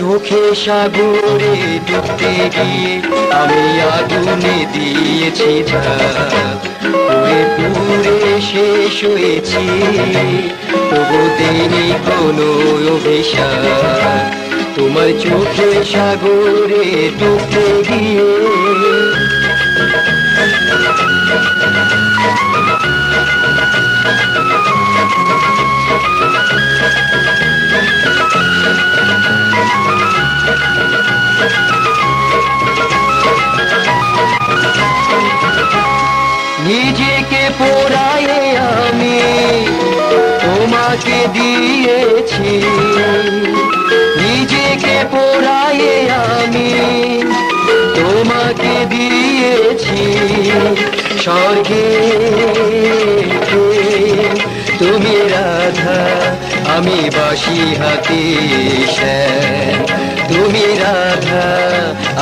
চোখে সাগরে ডুবতে গিয়ে আমি আগুনে দিয়েছি পুরে পুরে শেষ হয়েছি, তবু দেনি কোনো অভিশাপ। তোমার চোখে সাগরে ডুবতে গিয়ে নিজেকে পোড়ায়ে আমি তোমাকে দিয়েছি। নিজেকে পোড়ায়ে আমি তোমাকে দিয়েছি। স্বর্গে তুমি রাধা, আমি বাসি হাতে শ্যাম তুমি রাধা,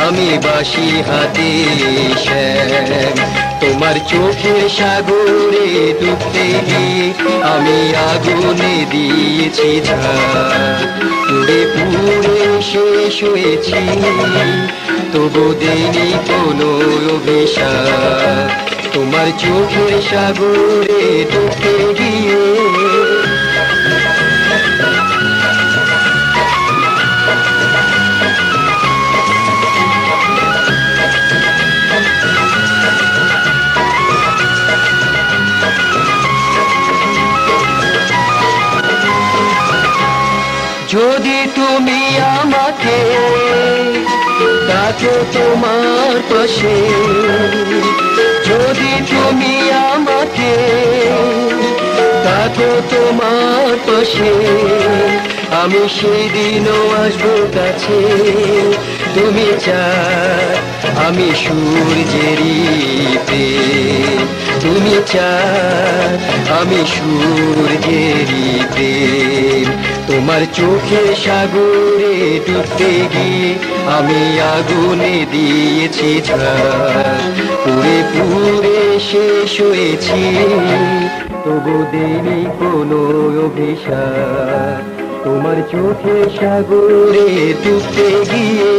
আমি বাসি হাতে তোমার চোখের সাগরে ডুবতে আমি আগুনে দিয়েছি পুড়ে পুড়ে শেষ হয়েছি, তবু দেনি কোনো অভিশাপ। তোমার চোখের সাগরে ডুবতে গিয়ে যদি তুমি আমাকে ডাকো তোমার পাশে, যদি তুমি আমাকে ডাকো তোমার পাশে, আমি সেদিনও আসব কাছে। তুমি চা আমি সূর্যেরই প্রেম তুমি চা আমি সূর্যেরই প্রেম তোমার চোখে সাগরে ডুবতে গিয়ে আমি আগুনে দিয়েছি পুরে পুরে শেষ হয়েছি, তবু দেনি কোনো অভিশাপ। তোমার চোখে সাগরে ডুবতে গিয়ে